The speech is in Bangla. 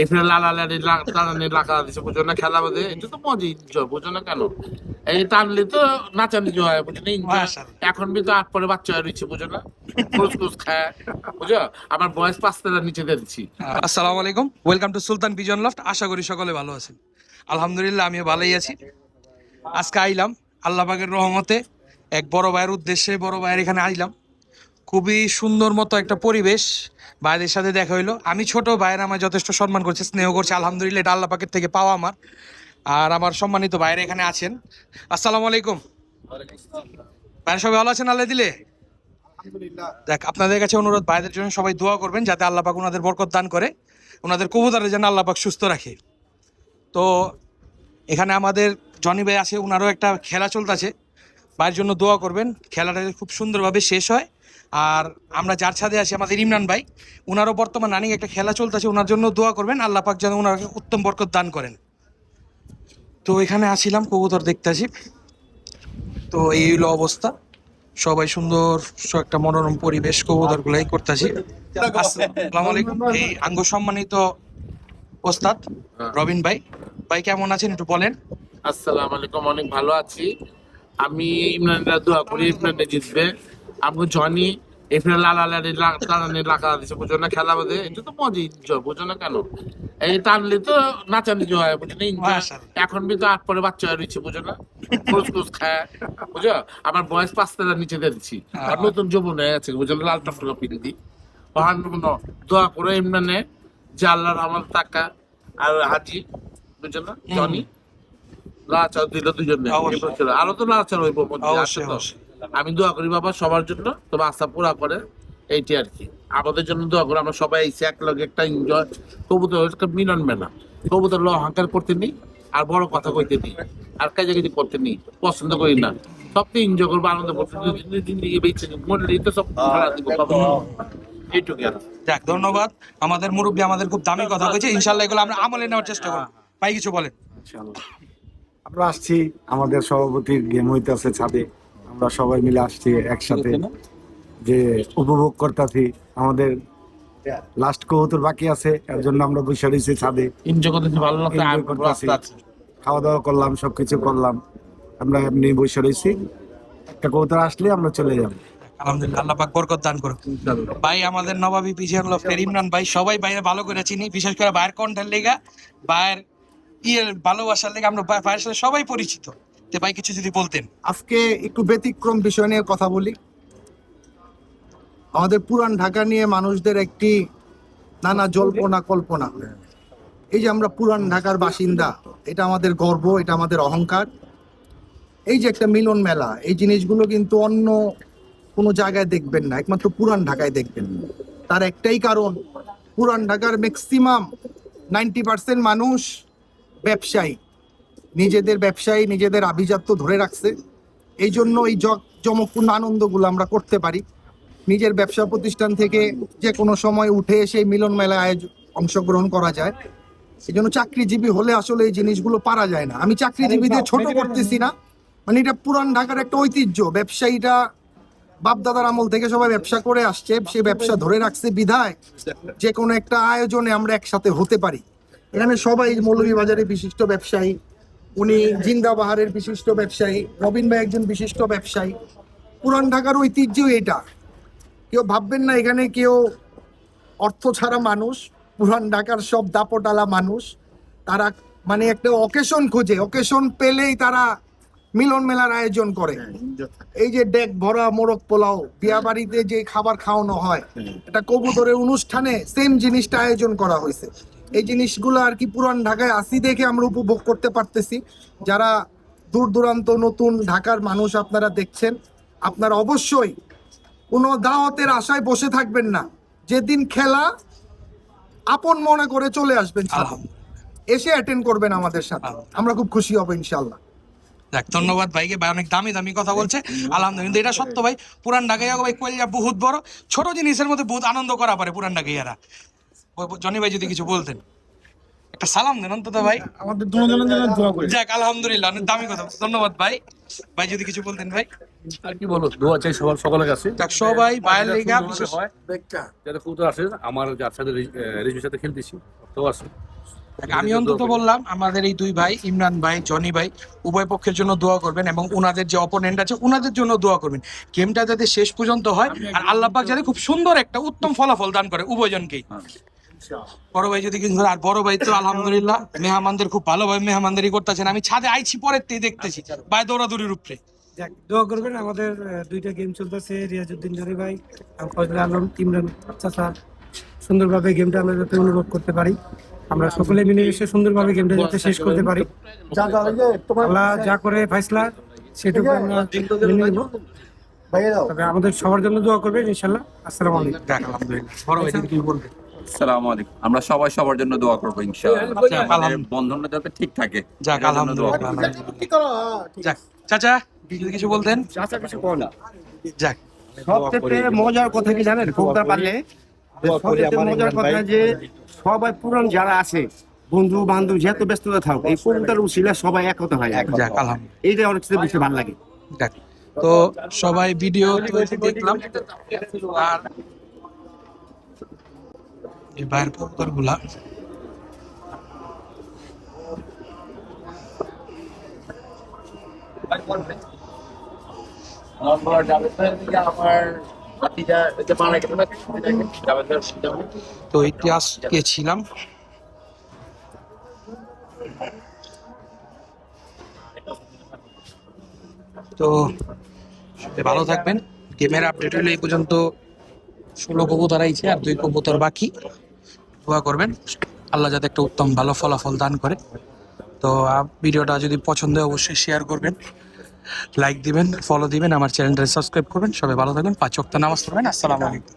এখানে লালালালি টানানি লাগা দিছে বুঝো না খেলা বাদে? এটা তো মজা এনজয় বুঝো না কেন? এই টানলে তো নাচানি হয় বুঝো না। এখন কিন্তু আট পরে বাচ্চা হয়ে রয়েছে বুঝো না? কুচকুচ খায় বুঝো? আমার বয়স পাঁচ তেলার নিচে দিয়ে দিচ্ছি আসসালামু আলাইকুম welcome to Sultan pigeon loft আশা করি সকলে ভালো আছেন। আলহামদুলিল্লাহ আমিও ভালোই আছি। আজকে আইলাম আল্লাহ পাকের রহমতে এক বড় ভাইয়ের উদ্দেশ্যে বড় ভাইয়ের এখানে আইলাম। খুবই সুন্দর মতো একটা পরিবেশ। ভাইদের সাথে দেখা হইল। আমি ছোট ভাইয়ের আমার যথেষ্ট সম্মান করছে স্নেহ করছে। আলহামদুলিল্লাহ এটা আল্লাহ পাকের থেকে পাওয়া আমার। আর আমার সম্মানিত ভাইয়ের এখানে আছেন। আসসালামু আলাইকুম। ভাইয়ের সবাই ভালো আছেন আল্লাহ দিলে? দেখ আপনাদের কাছে অনুরোধ ভাইদের জন্য সবাই দোয়া করবেন যাতে আল্লাহ পাক ওনাদের বরকত দান করে ওনাদের কবুতরে যেন আল্লাহ পাক সুস্থ রাখে। তো এখানে আমাদের জনি ভাই আছে ওনারও একটা খেলা চলতেছে। ভাইয়ের জন্য দোয়া করবেন। খেলাটা খুব সুন্দরভাবে শেষ হয়। আর আমরা যার ছাদে আছি আমাদের ইমরান ভাই ওনারও বর্তমান রানিং একটা খেলা চলতেছে ওনার জন্য দোয়া করবেন, আল্লাহ পাক যেন ওনাকে উত্তম বরকত দান করেন। তো এখানে আসিলাম, কবুতর দেখতে আসি তো এই হলো অবস্থা। সবাই সুন্দর একটা মনোরম পরিবেশ কবুতর গুলাই করতেছি। আসসালামু আলাইকুম। এই আঙ্গ সম্মানিত ওস্তাদ রবিন ভাই। ভাই, কেমন আছেন একটু বলেন? আসসালামু আলাইকুম, অনেক ভালো আছি। আমি ইমরানরা দোয়া করি ইমরানে জিতবে। আমি জনি এখানে লালালালি টানানি লাগা দিছে বুঝো না খেলা বাদে? এটা তো মজা এনজয় বুঝো না কেন? এই টানলে তো নাচানি হয় বুঝো না। এখন কিন্তু আট পরে বাচ্চা রয়েছে বুঝো না? কুচকুচ খায় বুঝো? আমার বয়স নিচে দিয়ে আর নতুন যৌবন হয়ে গেছে বুঝো না, লাল ওহান দোয়া করে ইমরানে। যে আল্লাহর আমার টাকা আর হাজি বুঝো না? জনি। লাচার দিল দুজনে। আরও তো লাচার হইব মধ্যে আমি দোয়া করি বাবা সবার জন্য। তোমার আশা পুরা করে। এইটি আর কি। আমাদের জন্য দোয়া করে আমরা সবাই এসে এক লগে একটা এনজয় কবুতর একটা মিলন মেলা। কবুতর লো অহংকার করতে নি আর বড় কথা কইতে নি আর কাজে কাজে করতে নি পছন্দ করি না। সবকে এনজয় করব আনন্দ করতে জিন্দগি বেঁচে মরলে তো সব এইটুকু আর যাক ধন্যবাদ। আমাদের মুরব্বী আমাদের খুব দামি কথা কইছে। ইনশাল্লাহ এগুলো আমরা আমলে নেওয়ার চেষ্টা করব। ভাই কিছু বলেন। আমরা আসছি আমাদের সভাপতির গেম হইতে আছে ছাদে। আমরা সবাই মিলে আসছি একসাথে। যে উপভোগ করতেছি আমাদের লাস্ট কবুতর বাকি আছে এর জন্য আমরা বসে রয়েছি ছাদে। খাওয়া দাওয়া করলাম সবকিছু করলাম। আমরা এমনি বসে রয়েছি। একটা কবুতর আসলে আমরা চলে যাব। আলহামদুলিল্লাহ আল্লাহ পাক বরকত দান করুন ভাই আমাদের নবাবী পিছিয়ান লফটের ইমরান ভাই সবাই বাইরে ভালো করে চিনি বিশেষ করে কণ্ঠের লেগা ইয়ের ভালোবাসার লেগে আমরা সাথে সবাই পরিচিত। তো ভাই কিছু যদি বলতেন। আজকে একটু ব্যতিক্রম বিষয় নিয়ে কথা বলি। আমাদের পুরান ঢাকা নিয়ে মানুষদের একটি নানা জল্পনা, কল্পনা। এই যে আমরা পুরান ঢাকার বাসিন্দা, এটা আমাদের গর্ব, এটা আমাদের অহংকার। এই যে একটা মিলন মেলা, এই জিনিসগুলো কিন্তু অন্য কোনো জায়গায় দেখবেন না, একমাত্র পুরান ঢাকায় দেখবেন তার একটাই কারণ, পুরান ঢাকার ম্যাক্সিমাম নাইনটি পার্সেন্ট মানুষ ব্যবসায়ী। নিজেদের ব্যবসায়ী, নিজেদের আভিজাত্য ধরে রাখছে। এই জন্য এই জমকপূর্ণ আনন্দগুলো আমরা করতে পারি। নিজের ব্যবসা প্রতিষ্ঠান থেকে যে কোনো সময় উঠে এসে এই মিলন মেলায় আয়োজ- অংশগ্রহণ করা যায়। এই জন্য চাকরিজীবী হলে আসলে এই জিনিসগুলো পারা যায় না। আমি চাকরিজীবীদের ছোট করতেছি না। মানে এটা পুরান ঢাকার একটা ঐতিহ্য। ব্যবসায়ীরা, বাপদাদার আমল থেকে সবাই ব্যবসা করে আসছে, সে ব্যবসা ধরে রাখছে বিধায় যে কোনো একটা আয়োজনে আমরা একসাথে হতে পারি। এখানে সবাই মৌলভীবাজারের বিশিষ্ট ব্যবসায়ী। উনি জিন্দাবাহারের বিশিষ্ট ব্যবসায়ী রবিন ভাই একজন বিশিষ্ট ব্যবসায়ী। পুরান ঢাকার ঐতিহ্য এটা। কেউ ভাববেন না এখানে কেউ অর্থ ছাড়া মানুষ পুরান ঢাকার সব দাপটালা মানুষ। তারা মানে একটা অকেশন খোঁজে অকেশন পেলেই তারা মিলন মেলার আয়োজন করে। এই যে ডেক ভরা মোরগ পোলাও বিয়া বাড়িতে যে খাবার খাওয়ানো হয় এটা কবুতরের অনুষ্ঠানে সেম জিনিসটা আয়োজন করা হয়েছে। এই জিনিসগুলো আর কি পুরান ঢাকায় আসি দেখে আমরা উপভোগ করতে পারতেছি। যারা দূর দূরান্ত নতুন ঢাকার মানুষ আপনারা দেখছেন আপনারা অবশ্যই কোনো দাওয়াতের আশায় বসে থাকবেন না। যেদিন খেলা আপন মনে করে চলে আসবেন। এসে অ্যাটেন্ড করবেন আমাদের সাথে। আমরা খুব খুশি হব ইনশাল্লাহ দেখ ধন্যবাদ ভাইকে ভাই অনেক দামি দামি কথা বলছে। আলহামদুলিল্লাহ কিন্তু এটা সত্য ভাই পুরান ঢাকাইয়া ভাই কইলা বহুত বড়। ছোট জিনিসের মধ্যে বহুত আনন্দ করা পারে পুরান ঢাকাইয়ারা। জনি ভাই যদি কিছু বলতেন। একটা সালাম দেন অন্তত ভাই। আমাদের দুজনের জন্য দোয়া করি। যাক আলহামদুলিল্লাহ অনেক দামি কথা ধন্যবাদ ভাই। ভাই যদি কিছু বলতেন ভাই। আর কি বলো দোয়া চাই সবার সকলের কাছে। যাক সবাই ভাইয়ের লেগা বিশেষ হয় যাতে কবুতর আসে। আমার যার সাথে রেজবির সাথে খেলতেছি। তো আছে আমি অন্তত বললাম আমাদের এই দুই ভাই ইমরান ভাই জনি ভাই উভয় পক্ষের জন্য দোয়া করবেন এবং ওনাদের যে অপোনেন্ট আছে ওনাদের জন্য দোয়া করবেন। গেমটা যাতে শেষ পর্যন্ত হয় আর আল্লাহ পাক যাতে খুব সুন্দর একটা উত্তম ফলাফল দান করে উভয়জনকেই। বড় ভাই যদি কিছু আর বড় ভাই তো আলহামদুলিল্লাহ মেহমানদের খুব ভালোভাবে মেহমানদারি করতেছেন। আমি ছাদে আইছি পরের থেকে দেখতেছি ভাই দৌড়াদৌড়ির উপরে। দোয়া করবেন আমাদের দুইটা গেম চলতেছে রিয়াজউদ্দিন ভাই আর ফজলে আলম ইমরান চাচা। সুন্দরভাবে গেমটা আমরা যাতে অনুভব করতে পারি। আমরা সকলে মিলে এসে সুন্দরভাবে গেমটা যাতে শেষ করতে পারি। আল্লাহ যা করে ফাইসলা সেটুকু আমরা মেনে নেব। তবে আমাদের সবার জন্য দোয়া করবেন ইনশাল্লাহ। আসসালামু আলাইকুম। আলহামদুলিল্লাহ। বড় ভাই যদি বলবেন আসসালামু আলাইকুম। আমরা সবাই সবার জন্য দোয়া করব ইনশাআল্লাহ। আমাদের আলহামদুলিল্লাহ। বন্ধনটা যাতে ঠিক থাকে। যাক আলহামদুলিল্লাহ চাচা যদি কিছু বলতেন? যাক সবচেয়ে মজার কথা কি জানেন? পারলে সবচেয়ে মজার কথা যে সবাই পুরান যারা আছে বন্ধু বান্ধব যত ব্যস্ততা থাক এই উচিলে সবাই একতা হয়। যাক আলহামদুলিল্লাহ। এইটা অনেক কিছু বেশি ভালো লাগে। যাক তো সবাই ভিডিও দেখলাম। আর এই বাইরের কবুতরগুলা তো ইতিহাস গেছিলাম তো ভালো থাকবেন। গেমের আপডেট হলে এই পর্যন্ত ষোলো কবুতর আইছে আর দুই কবুতর বাকি। দোয়া করবেন। আল্লাহ যাতে একটা উত্তম ভালো ফলাফল দান করে। তো ভিডিওটা যদি পছন্দ হয়, অবশ্যই শেয়ার করবেন লাইক দিবেন ফলো দিবেন, আমার চ্যানেলটা সাবস্ক্রাইব করবেন। সবাই ভালো থাকবেন, পাঁচ অক্ত নামাজ পড়বেন। আসসালামু আলাইকুম।